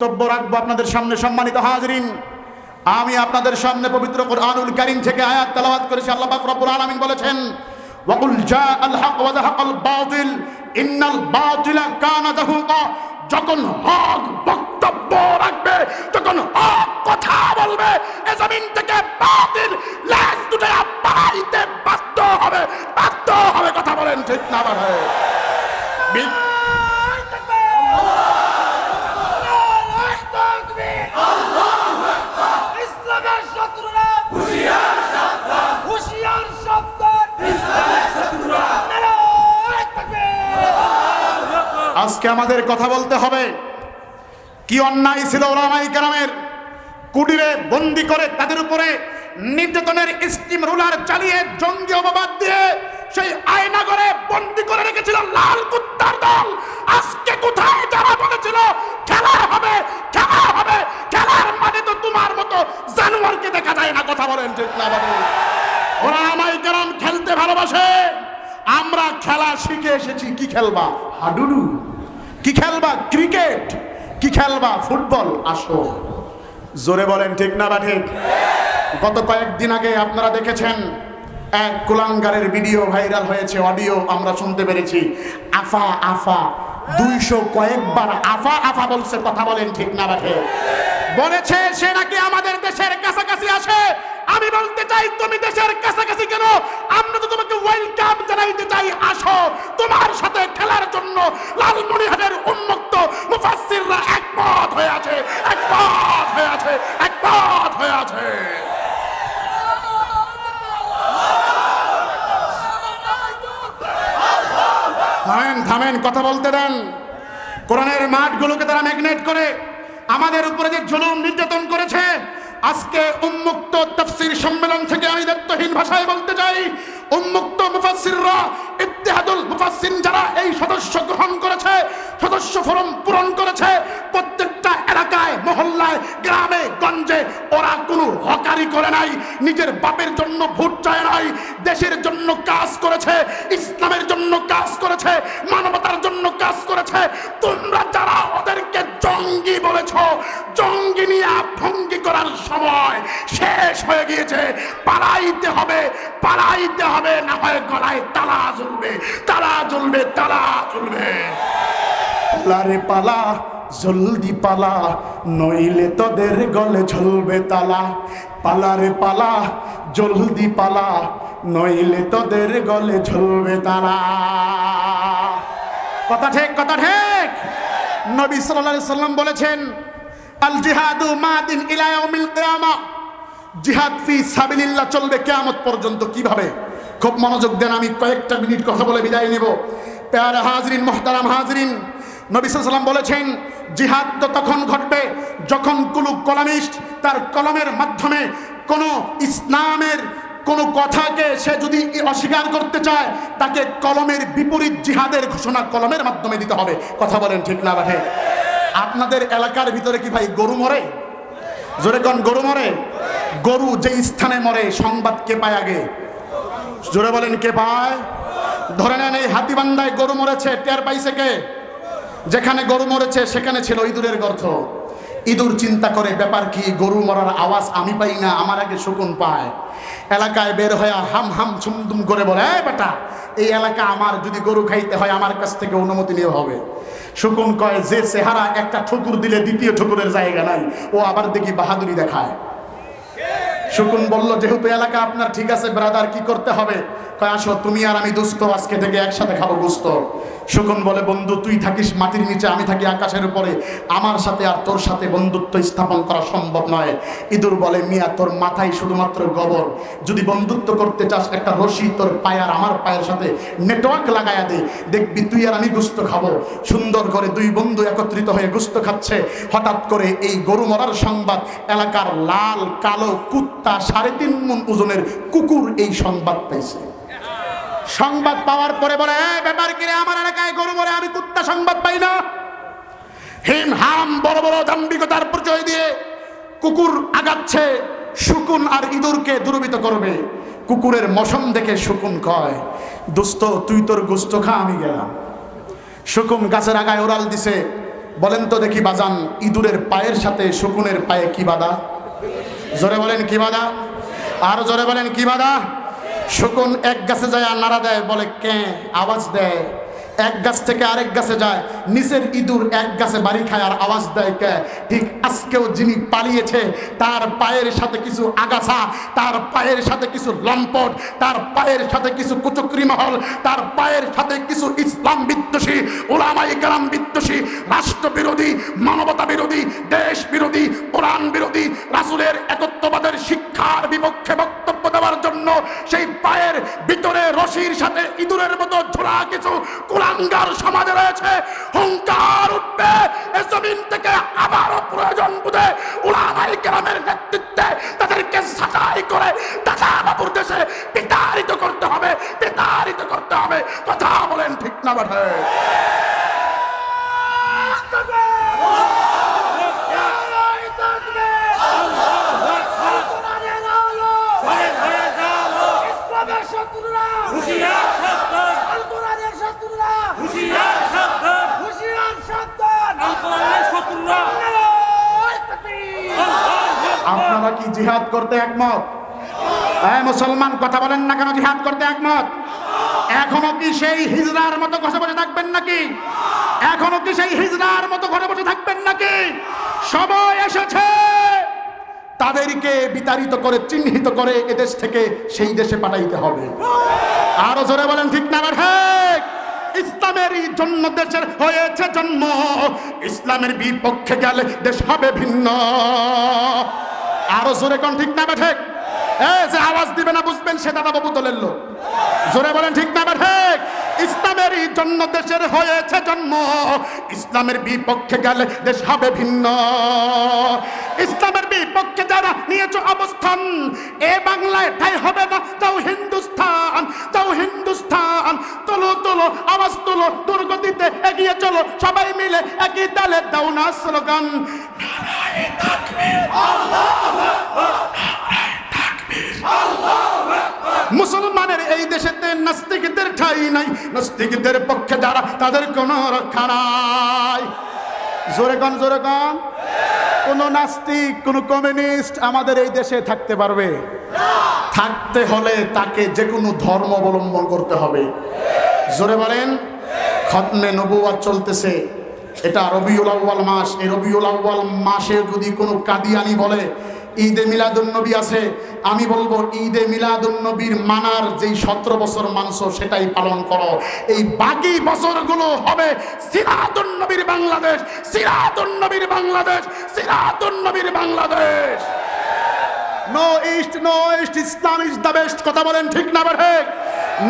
বক্তব্য রাখব আপনাদের সামনে সম্মানিত হাজরিন। আমি আপনাদের সামনে পবিত্র কোরআনুল কারীম থেকে আয়াত তেলাওয়াত করেছি, আল্লাহ পাক রব্বুল আলামিন বলেছেন, ওয়াকুল জা আল হক ওয়া যাহাকাল বাতিল, ইন্নাল বাতিলা কানা যাহুকা। যখন হক বক্তব্য রাখবে, যখন হক কথা বলবে, এ জমিন থেকে বাতিল লেজ দুটো পাইতে বাধ্য হবে বাধ্য হবে, কথা বলেন ঠিক না বাড়ে আজকে আমাদের কথা বলতে হবে। কি অন্যায় ছিল ওলামাই কেরামের? কুটিরে বন্দি করে তাদের উপরে নির্যাতনের স্টিম রুলার চালিয়ে জঙ্গি অপবাদ দিয়ে সেই আয়নাগরে বন্দি করে রেখেছিল লাল কুত্তার দল। আজকে কোথায় যারা বলেছিল খেলা হবে খেলা হবে, খেলার মানে তো তোমার মতো জানোয়ারকে দেখা যায় না। কথা বলেন ঠিক না ওরা আমাই কেরাম খেলতে ভালোবাসে। আমরা খেলা শিখে এসেছি। কি খেলবা? হাডুডু। কি খেলবা? ক্রিকেট? কি খেলবা? ফুটবল? আসো। জোরে বলেন, ঠিক না বা ঠিক? গত কয়েকদিন আগে আপনারা দেখেছেন, এক কুলাঙ্গারের ভিডিও ভাইরাল হয়েছে, অডিও আমরা শুনতে পেরেছি। আফা আফা, দুইশো কয়েকবার আফা আফা বলছে, কথা বলেন, ঠিক না বাঠে বলেছে, সে নাকি আমাদের দেশের কাছাকাছি আসে আমি বলতে চাই, তুমি দেশের কাছাকাছি কেন? আমরা তো তোমাকে ওয়েলকাম জানাইতে চাই আসো তোমার সাথে খেলার জন্য লালমনিহাটের উন্মুক্ত মুফাসসিররা একমত হয়ে আছে, একমত হয়ে আছে, একমত হয়ে আছে। থামেন থামেন, কথা বলতে দেন। কোরআনের মাঠগুলোকে তারা ম্যাগনেট করে আমাদের উপরে যে জুলুম নির্যাতন করেছে আজকে উন্মুক্ত তাফসীর সম্মেলন থেকে আমি দায়িত্বহীন ভাষায় বলতে চাই, উন্মুক্ত মুফাসসিররা, ইত্তেহাদুল মুফাসসিন যারা এই সদস্য গ্রহণ করেছে, সদস্য ফরম পূরণ করেছে, প্রত্যেকটা এলাকায়, মহল্লায়, গ্রামে, গঞ্জে ওরা কোনো হকারি করে নাই, নিজের বাপের জন্য ভোট চায় নাই, দেশের জন্য কাজ করেছে, ইসলামের জন্য কাজ করেছে, মানবতার জন্য কাজ করেছে, তোমরা জঙ্গি বলেছ। জঙ্গি নিয়ে ভঙ্গি করার সময় শেষ হয়ে গিয়েছে। পালাইতে হবে পালাইতে হবে, না হয় গলায় তালা জ্বলবে তালা জ্বলবে তালা জ্বলবে। পালারে পালা, জলদি পালা, নইলে তোদের গলে ঝলবে তালা। পালারে পালা, জলদি পালা, নইলে তোদের গলে ঝলবে তালা। কথা ঠিক কথা ঠিক। নবী আলাইহি সাল্লাম বলেছেন, আল জিহাদু মাদিন ইলা ইয়াউমিল কিয়ামা। জিহাদ ফি সাবিলিল্লাহ চলবে কিয়ামত পর্যন্ত। কীভাবে? খুব মনোযোগ দেন, আমি কয়েকটা মিনিট কথা বলে বিদায় নেব। প্যারা হাজরিন, মোহতারাম হাজরিন, নবী সাল্লাম বলেছেন, জিহাদ তো তখন ঘটবে যখন কোনো কলামিস্ট তার কলমের মাধ্যমে কোনো ইসলামের কোনো কথাকে সে যদি অস্বীকার করতে চায়, তাকে কলমের বিপরীত জিহাদের ঘোষণা কলমের মাধ্যমে দিতে হবে। কথা বলেন ঠিক না রাখে আপনাদের এলাকার ভিতরে কি ভাই গরু মরে? জোরে কোন গরু মরে? গরু যে স্থানে মরে, সংবাদ কে পায় আগে? জোরে বলেন কে পায়? ধরে নেন এই হাতিবান্ধায় গরু মরেছে, টের পাইছে কে? যেখানে গরু মরেছে, সেখানে ছিল ইঁদুরের গর্ত। ইঁদুর চিন্তা করে, ব্যাপার কি? গরু মরার আওয়াজ আমি পাই না, আমার আগে শকুন পায়। এলাকায় বের হয়ে হাম হাম ছুমদুম করে বলে, এই বেটা, এই এলাকা আমার, যদি গরু খাইতে হয়, আমার কাছ থেকে অনুমতি নিয়ে হবে। শকুন কয়, যে চেহারা একটা ঠুকুর দিলে দ্বিতীয় ঠুকুরের জায়গা নাই, ও আবার দেখি বাহাদুরি দেখায়। শকুন বলল, যেহেতু এলাকা আপনার ঠিক আছে, ব্রাদার, কি করতে হবে? কয়, আসো, তুমি আর আমি দুস্থ, আজকে থেকে একসাথে খাব গুস্ত। শকুন বলে, বন্ধু, তুই থাকিস মাটির নিচে, আমি থাকি আকাশের উপরে। আমার সাথে আর তোর সাথে বন্ধুত্ব স্থাপন করা সম্ভব নয়। ইঁদুর বলে, মিয়া, তোর মাথায় শুধুমাত্র গোবর। যদি বন্ধুত্ব করতে চাস, একটা রশি তোর পায়ে আর আমার পায়ের সাথে নেটওয়ার্ক লাগায়া দে। দেখবি, তুই আর আমি গুস্ত খাব। সুন্দর করে দুই বন্ধু একত্রিত হয়ে গুস্ত খাচ্ছে। হঠাৎ করে এই গরু মরার সংবাদ, এলাকার লাল, কালো কুত্তা সাড়ে তিন মন ওজনের কুকুর এই সংবাদ পাইছে। সংবাদ পাওয়ার পরে বলে "এই ব্যাপার কিরে আমার এলাকায় গরু মরে আমি কুত্তা সংবাদ পাই না। হিম হাম বড় বড় দাম্ভিকতার পরিচয় দিয়ে কুকুর আগাচ্ছে, শুকুন আর ইঁদুরকে দুর্বিত করবে। কুকুরের মশম দেখে শুকুন কয়, দোস্ত, তুই তোর গোস্ত খা, আমি গেলাম। শুকুন গাছের আগায় ওরাল দিছে, বলেন তো দেখি বাজান, ইঁদুরের পায়ের সাথে শকুনের পায়ে কি বাধা? জোরে বলেন, কি বাধা? আর জোরে বলেন, কি বাধা? শকুন এক গাছে যায় আর নাড়া দেয়, বলে, কে? আওয়াজ দেয়, এক গাছ থেকে আরেক গাছে যায়। নিচের ইঁদুর এক গাছে বাড়ি খায় আর আওয়াজ দেয়, কে? ঠিক আজকেও যিনি পালিয়েছে, তার পায়ের সাথে কিছু আগাছা, তার পায়ের সাথে কিছু লম্পট, তার পায়ের সাথে কিছু কুচক্রি মহল, তার পায়ের সাথে কিছু ইসলাম বিদ্বেষী ওলামাই গ্রাম বিদ্বেষী রাষ্ট্র বিরোধী মানবতা বিরোধী, দেশ বিরোধী, কোরআন বিরোধী, রাসুলের একত্ববাদের শিক্ষার বিপক্ষে বক্তব্য জন্য সেই পায়ের ভিতরে রশির সাথে ইঁদুরের মতো ঝোলা কিছু কুলাঙ্গার সমাজে রয়েছে। হুঙ্কার উঠবে, এ জমিন থেকে আবারও প্রয়োজন বুঝে উলামাই গ্রামের নেতৃত্বে তাদেরকে সাজাই করে দাদা বাবুর দেশে বিতাড়িত করতে হবে, বিতাড়িত করতে হবে। কথা বলেন ঠিক না বাঠে নারায় তাকবীর কোরআনের আলো ইসলামের শত্রুরা আল কোরআনের শত্রুরা হুঁশিয়ার সাবধান নারায় তাকবীর আপনারা কি জিহাদ করতে একমত। হ্যাঁ মুসলমান, কথা বলেন না কেন জিহাদ করতে একমত? এখনও কি সেই হিজরার মতো ঘরে বসে থাকবেন নাকি? এখনও কি সেই হিজরার মতো ঘরে বসে থাকবেন নাকি? সময় এসেছে। তাদেরকে বিতাড়িত করে, চিহ্নিত করে এদেশ থেকে সেই দেশে পাঠাইতে হবে। আরও জোরে বলেন, ঠিক না ঠিক? ইসলামেরই জন্য দেশের হয়েছে জন্ম। ইসলামের বিপক্ষে গেলে দেশ হবে ভিন্ন। আরও জোরে কোন ঠিক না ঠিক এ, যে আওয়াজ দিবে না বুঝবেন, সে দাদা বাবু দলের লোক। জোরে বলেন, ঠিক না ঠিক ইসলামেরই জন্য দেশের হয়েছে জন্ম। ইসলামের বিপক্ষে গেলে দেশ হবে ভিন্ন। ইসলামের বিপক্ষে যারা নিয়েছো অবস্থান, এ বাংলায় ঠাই হবে না তাও হিন্দুস্থান তাও হিন্দুস্থান। তোলো তোলো, আওয়াজ তোলো, দুর্গতিতে এগিয়ে চলো, সবাই মিলে একই তালে দাও না স্লোগান। মুসলমানের এই দেশেতে নাস্তিকদের ঠাই নাই। নাস্তিকদের পক্ষে যারা, তাদের কোনো রক্ষা নাই। জোরে কন জোরে কন। কোন নাস্তিক, কোন কমিউনিস্ট আমাদের এই দেশে থাকতে পারবে। থাকতে হলে তাকে যে কোনো ধর্ম অবলম্বন করতে হবে। জোরে বলেন খতমে নবুয়াত চলতেছে। এটা রবিউল আউ্বাল মাস। এই রবিউল আউ্বাল মাসে যদি কোনো কাদিয়ানি বলে, ঈদে মিলাদুন্নবী আছে, আমি বলব, ঈদে মিলাদুন্নবীর মানার যেই সতেরো বছর মানস সেটাই পালন করো। এই বাকি বছরগুলো হবে সিরাদুন্নবীর বাংলাদেশ সিরাদুন্নবীর Bangladesh সিরাদুন্নবীর Bangladesh. No east no east Islam is the best কথা বলেন ঠিক না বেঠে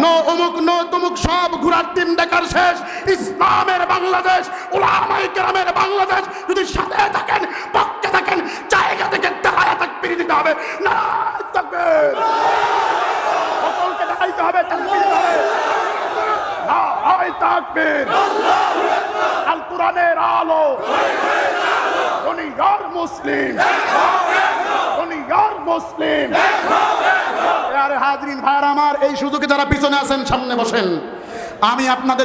নো অমুক নো তমুক, সব ঘুরার দিন দেখার শেষ। ইসলামের বাংলাদেশ, ওলামাই গ্রামের বাংলাদেশ। যদি সাথে থাকেন, পক্ষে থাকেন, জায়গা থেকে দাঁড়ায় তাকবির দিতে হবে। না তাকবীর সকলকে দাঁড়াইতে হবে দিতে হবে। নারায় তাকবীর আল কোরআনের আলো। দুনিয়ার মুসলিম দুনিয়ার মুসলিম আরে হাজরিন ভাইয়ার আমার এই সুযোগে যারা পিছনে আছেন, সামনে বসেন। আমি আপনাদের